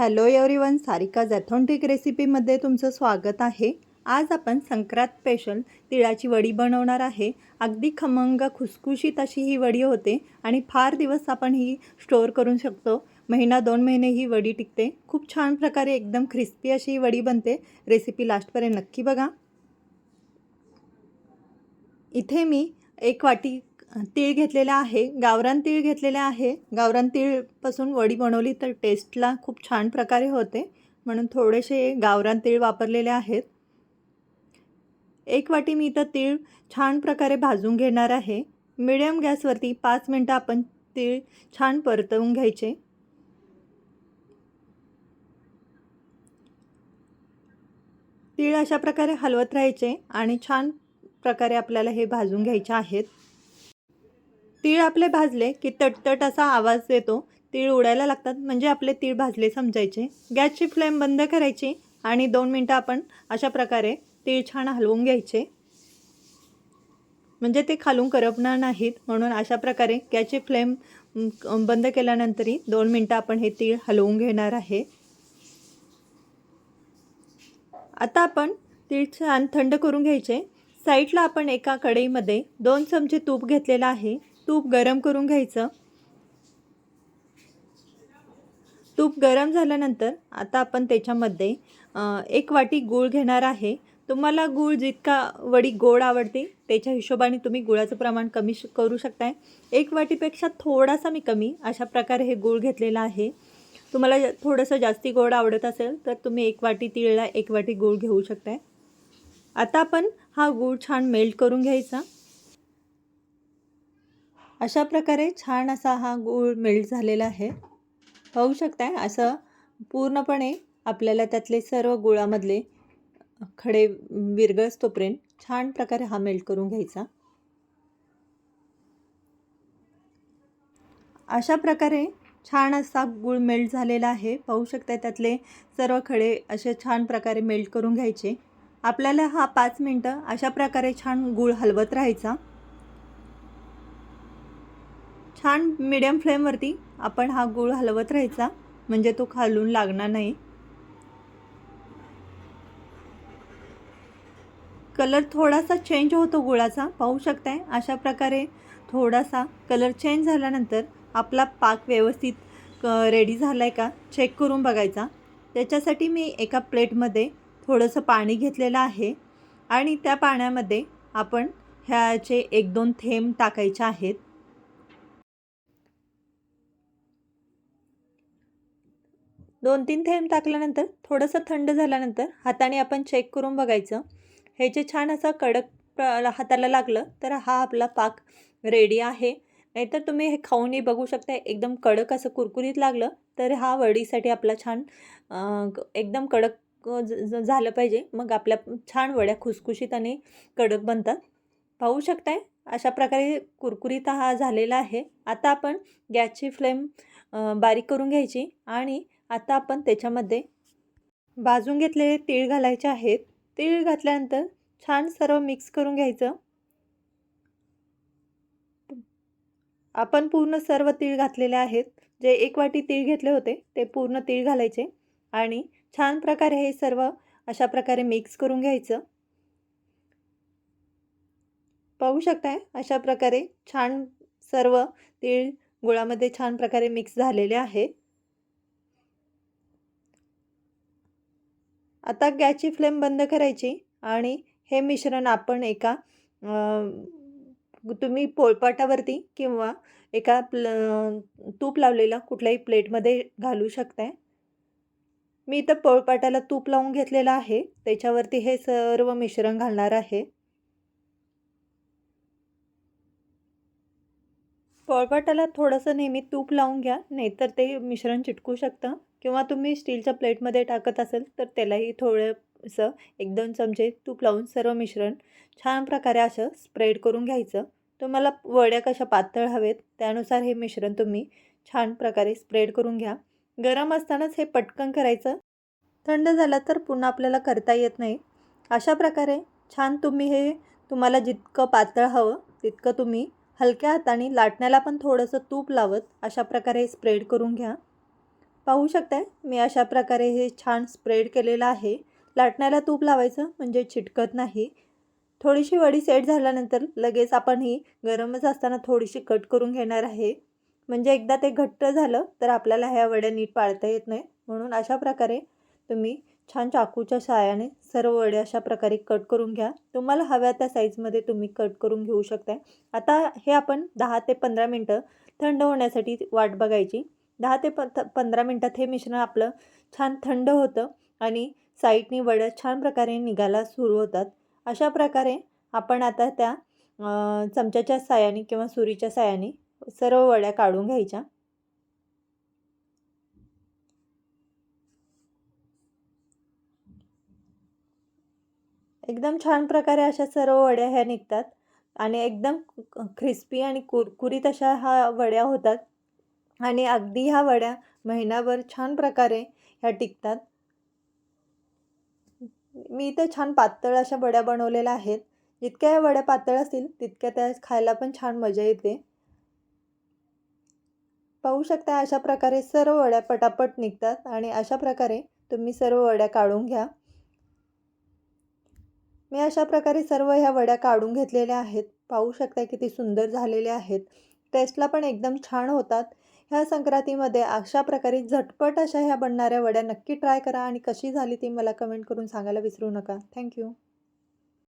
Hello everyone Sarika authentic रेसिपीमध्ये तुमचं स्वागत आहे. आज आपण संक्रांत स्पेशल तिळाची वडी बनवणार आहे. अगदी खमंग खुसखुशीत अशी ही वडी होते आणि फार दिवस आपण ही स्टोअर करू शकतो. महिना दोन महिने ही वडी टिकते. खूप छान प्रकारे एकदम क्रिस्पी अशी ही वडी बनते. रेसिपी लास्टपर्यंत नक्की बघा. इथे मी एक वाटी तीळ घेतलेला आहे गावरान तीळ घेतलेले आहे. गावरान तीळपासून वडी बनवली तर टेस्टला खूप छान प्रकारे होते. म्हणून थोडेसे गावरान तीळ वापरलेले आहेत. एक वाटी मी इथं तीळ छान प्रकारे भाजून घेणार आहे. मिडियम गॅसवरती पाच मिनटं आपण तीळ छान परतवून घ्यायचे. तीळ अशा प्रकारे हलवत राहायचे आणि छान प्रकारे आपल्याला हे भाजून घ्यायचे आहेत. तीळ आपले भाजले की तटतट असा आवाज येतो तीळ उडायला लागतात म्हणजे आपले तीळ भाजले समजायचे. गॅसची फ्लेम बंद करायची आणि दोन मिनटं आपण अशा प्रकारे तीळ छान हलवून घ्यायचे. म्हणजे ते खालून करपणार नाहीत म्हणून अशा प्रकारे गॅसची फ्लेम बंद केल्यानंतरही दोन मिनटं आपण हे तीळ हलवून घेणार आहे. आता आपण तीळ छान थंड करून घ्यायचे. साईडला आपण एका कढईमध्ये दोन चमचे तूप घेतलेलं आहे. तूप गरम करून घ्यायचं. तूप गरम झाल्यानंतर आता आपण त्याच्यामध्ये एक वाटी गूळ घेणार आहे. तुम्हाला गूळ जितका वडी गोड आवडते त्याच्या हिशोबाने तुम्ही गुळाचं प्रमाण कमी श करू शकताय. एक वाटीपेक्षा थोडासा मी कमी अशा प्रकारे हे गूळ घेतलेला आहे. तुम्हाला थोडंसं जास्ती गोड आवडत असेल तर तुम्ही एक वाटी तिळला एक वाटी गूळ घेऊ शकताय. आता आपण हा गूळ छान मेल्ट करून घ्यायचा. अशा प्रकारे छान असा हा गूळ मेल्ट झालेला आहे. पाहू शकताय असं पूर्णपणे आपल्याला त्यातले सर्व गुळामधले खडे विरगळस तोपर्यंत छान प्रकारे हा मेल्ट करून घ्यायचा. अशा प्रकारे छान असा गूळ मेल्ट झालेला आहे. पाहू शकताय त्यातले सर्व खडे असे छान प्रकारे मेल्ट करून घ्यायचे. आपल्याला हा पाच मिनटं अशा प्रकारे छान गूळ हलवत राहायचा. छान मिडियम फ्लेमवरती आपण हा गूळ हलवत राहायचा. म्हणजे तो खालून लागणार नाही. कलर थोडासा चेंज होतो गुळाचा. पाहू शकताय? अशा प्रकारे थोडासा कलर चेंज झाल्यानंतर आपला पाक व्यवस्थित रेडी झाला आहे का? चेक करून बघायचा. त्याच्यासाठी मी एका प्लेटमध्ये थोडंसं पाणी घेतलेलं आहे. आणि त्या पाण्यामध्ये आपण ह्याचे एक दोन थेंब टाकायचे आहेत. दोन तीन थेंब टाकल्यानंतर थोडंसं थंड झाल्यानंतर हाताने आपण चेक करून बघायचं. हे जे छान असं कडक हाताला लागलं तर हा आपला पाक रेडी आहे. नाहीतर तुम्ही हे खाऊनही बघू शकता एकदम कडक असं कुरकुरीत लागलं तर हा वडीसाठी आपला छान एकदम कडक झालं पाहिजे. मग आपल्या छान वड्या खुसखुशीत आणि कडक बनतात. पाहू शकताय? अशा प्रकारे कुरकुरीत हा झालेला आहे. आता आपण गॅसची फ्लेम बारीक करून घ्यायची आणि आता आपण त्याच्यामध्ये भाजून घेतलेले तीळ घालायचे आहेत. तीळ घातल्यानंतर छान सर्व मिक्स करून घ्यायचं. आपण पूर्ण सर्व तीळ घातलेले आहेत. जे एक वाटी तीळ घेतले होते ते पूर्ण तीळ घालायचे आणि छान प्रकारे हे सर्व अशा प्रकारे मिक्स करून घ्यायचं. पाहू शकताय? अशा प्रकारे छान सर्व तीळ गुळामध्ये छान प्रकारे मिक्स झालेले आहे आता गॅसची फ्लेम बंद करायची आणि हे मिश्रण आपण एका तुम्ही पोळपाटावरती किंवा एका प्ल तूप लावलेला कुठल्याही प्लेटमध्ये घालू शकताय. मी इथं पोळपाटाला तूप लावून घेतलेलं आहे. त्याच्यावरती हे सर्व मिश्रण घालणार आहे. फळपाटाला थोडंसं नेहमी तूप लावून घ्या नाहीतर ते मिश्रण चिटकू शकतं. किंवा तुम्ही स्टीलच्या प्लेटमध्ये टाकत असेल तर त्यालाही थोडंसं एक दोन चमचे तूप लावून सर्व मिश्रण छान प्रकारे असं स्प्रेड करून घ्यायचं. तुम्हाला वड्या कशा पातळ हवेत त्यानुसार हे मिश्रण तुम्ही छान प्रकारे स्प्रेड करून घ्या. गरम असतानाच हे पटकन करायचं. थंड झालं तर पुन्हा आपल्याला करता येत नाही. अशा प्रकारे छान तुम्ही हे तुम्हाला जितकं पातळ हवं तितकं तुम्ही हलक्या हाताने लाटण्याला पण थोडंसं तूप लावत अशा प्रकारे स्प्रेड करून घ्या. पाहू शकताय मी अशा प्रकारे हे छान स्प्रेड केलेलं आहे. लाटण्याला तूप लावायचं म्हणजे चिटकत नाही. थोडीशी वडी सेट झाल्यानंतर लगेच आपण ही गरमच असताना थोडीशी कट करून घेणार आहे. म्हणजे एकदा ते घट्ट झालं तर आपल्याला ह्या वड्या नीट पाळता येत नाही. म्हणून अशा प्रकारे तुम्ही छान चाकूच्या साहाय्याने सर्व वडे अशा प्रकारे कट करून घ्या. तुम्हाला हव्या त्या साईजमध्ये तुम्ही कट करून घेऊ शकताय. आता हे आपण दहा ते पंधरा मिनटं थंड होण्यासाठी वाट बघायची. दहा ते प पंधरा मिनटात हे मिश्रण आपलं छान थंड होतं आणि साईडनी वड्या छान प्रकारे निघायला सुरू होतात. अशा प्रकारे आपण आता त्या चमच्याच्या साह्याने किंवा सुरीच्या साह्याने सर्व वड्या काढून घ्यायच्या. एकदम छान प्रकारे अशा सर्व वड्या ह्या निघतात. आणि एकदम क्रिस्पी आणि कुरकुरीत अशा ह्या वड्या होतात. आणि अगदी ह्या वड्या महिनाभर छान प्रकारे ह्या टिकतात. मी इथे छान पातळ अशा वड्या बनवलेल्या आहेत. जितक्या ह्या वड्या पातळ असतील तितक्या त्या खायला पण छान मजा येते. पाहू शकता अशा प्रकारे सर्व वड्या पटापट निघतात. आणि अशा प्रकारे तुम्ही सर्व वड्या काढून घ्या. मी अशा प्रकारे सर्व ह्या वड्या काढून घेतलेल्या आहेत. पाहू शकता किती सुंदर झालेल्या आहेत. टेस्टला पण एकदम छान होतात. ह्या संक्रांतीमध्ये अशा प्रकारे झटपट अशा ह्या बनणाऱ्या वड्या नक्की ट्राय करा आणि कशी झाली ती मला कमेंट करून सांगायला विसरू नका. थँक्यू